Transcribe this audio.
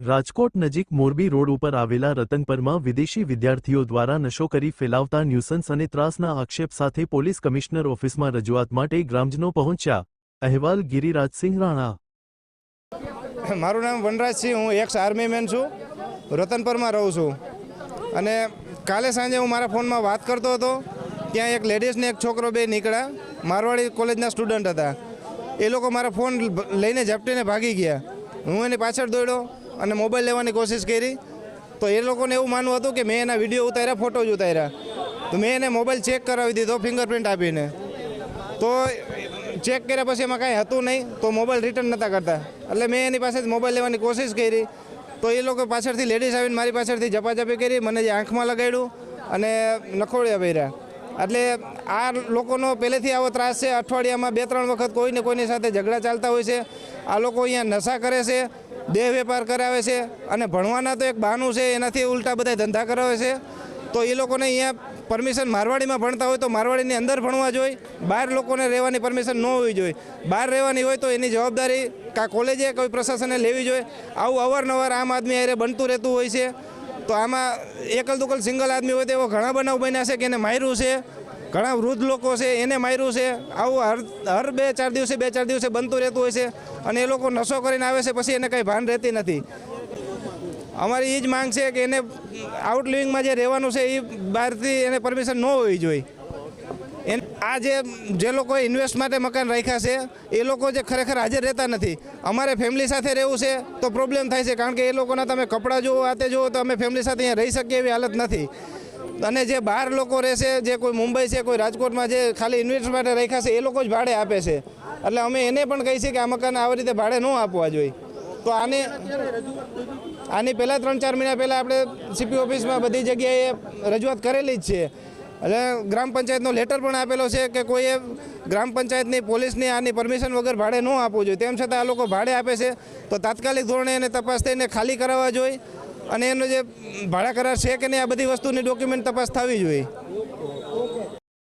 રાજકોટ નજીક મોરબી રોડ ઉપર આવેલા રતનપરમાં વિદેશી વિદ્યાર્થીઓ દ્વારા નશો કરી ફેલાવતા ન્યુસન્સ અને ત્રાસના આક્ષેપ સાથે પોલીસ કમિશનર ઓફિસમાં રજૂઆત માટે ગ્રામજનો પહોંચ્યા. અહેવાલ ગિરિરાજસિંહ રાણા. મારું નામ વનરાજસિંહ હું એક્સ આર્મી મેન છું. રતનપરમાં રહું છું. અને કાલે સાંજે હું મારા ફોનમાં વાત કરતો હતો, ત્યાં એક લેડીઝને એક છોકરો બે નીકળ્યા. મારવાડી કોલેજના સ્ટુડન્ટ હતા. એ લોકો મારા ફોન લઈને ઝપટીને ભાગી ગયા. હું એની પાછળ દોડ્યો. અને મોબાઈલ લેવાની કોશિશ કરી. તો એ લોકોને એવું માનવું હતું કે મેં એના વીડિયો ઉતાર્યા ફોટો જ ઉતાર્યા. તો મેં એને મોબાઈલ ચેક કરાવી દીધો, ફિંગરપ્રિન્ટ આપીને. તો ચેક કર્યા પછી એમાં કાંઈ હતું નહીં, તો મોબાઈલ રિટર્ન નહોતા કરતા. એટલે મેં એની પાસેથી મોબાઈલ લેવાની કોશિશ કરી. તો એ લોકો પાછળથી લેડીઝ આવીને મારી પાછળથી જપાજપી કરી, મને જે આંખમાં લગાડ્યું અને નખોડિયા પહેર્યા. એટલે આ લોકોનો પહેલેથી આવો ત્રાસ છે. અઠવાડિયામાં બે ત્રણ વખત કોઈને કોઈની સાથે ઝઘડા ચાલતા હોય છે. આ લોકો અહીંયા નશા કરે છે. દેહ વેપાર કરાવે છે અને ભણવાના તો એક બહાનું છે, એનાથી ઉલટા બધા ધંધા કરાવે છે. તો એ લોકોને અહીંયા પરમિશન મારવાડીમાં ભણતા હોય તો મારવાડીની અંદર ભણવા જોઈએ બહાર લોકોને રહેવાની પરમિશન ન હોવી જોઈએ બહાર રહેવાની હોય તો એની જવાબદારી કાં કોલેજે કોઈ પ્રશાસને લેવી જોઈએ આવું અવારનવાર આમ આદમી અરે બનતું રહેતું હોય છે. તો આમાં એકલ દુકલ સિંગલ આદમી હોય તો એવો ઘણા બનાવ બન્યા છે કે એને માર્યું છે. ઘણા વૃદ્ધ લોકો છે, એને માર્યું છે. આવું હર હર બે ચાર દિવસે, બે ચાર દિવસે બનતું રહેતું હોય છે અને એ લોકો નશો કરીને આવે છે, પછી એને કંઈ ભાન રહેતી નથી. અમારી એ જ માંગ છે કે એને આઉટ લિવિંગમાં જે રહેવાનું છે એ બહારથી એને પરમિશન ન હોવી જોઈએ. આ જે જે લોકોએ ઇન્વેસ્ટ માટે મકાન રાખ્યા છે, એ લોકો જે ખરેખર હાજર રહેતા નથી. અમારે ફેમિલી સાથે રહેવું છે, તો પ્રોબ્લેમ થાય છે, કારણ કે એ લોકોના તમે કપડાં જુઓ, આતે જુઓ, તો અમે ફેમિલી સાથે અહીંયા રહી શકીએ એવી હાલત નથી. અને જે બહાર લોકો રહેશે, જે કોઈ મુંબઈ છે, કોઈ રાજકોટમાં જે ખાલી ઇન્વેસ્ટ માટે રાખ્યા છે, એ લોકો જ ભાડે આપે છે. એટલે અમે એને પણ કહીએ છીએ કે આ મકાન આવી રીતે ભાડે ન આપવા જોઈએ. તો આને આની પહેલાં ત્રણ ચાર મહિના પહેલાં આપણે સીપી ઓફિસમાં બધી જગ્યાએ રજૂઆત કરેલી જ છે. એટલે ગ્રામ પંચાયતનો લેટર પણ આપેલો છે કે કોઈએ ગ્રામ પંચાયતની પોલીસની આની પરમિશન વગર ભાડે ન આપવું જોઈએ. તેમ છતાં આ લોકો ભાડે આપે છે. તો તાત્કાલિક ધોરણે એને તપાસ થઈને ખાલી કરાવવા જોઈએ. અને એનો જે ભાડા કરાર છે કે નહીં, આ બધી વસ્તુની ડોક્યુમેન્ટ તપાસ થવી જોઈએ.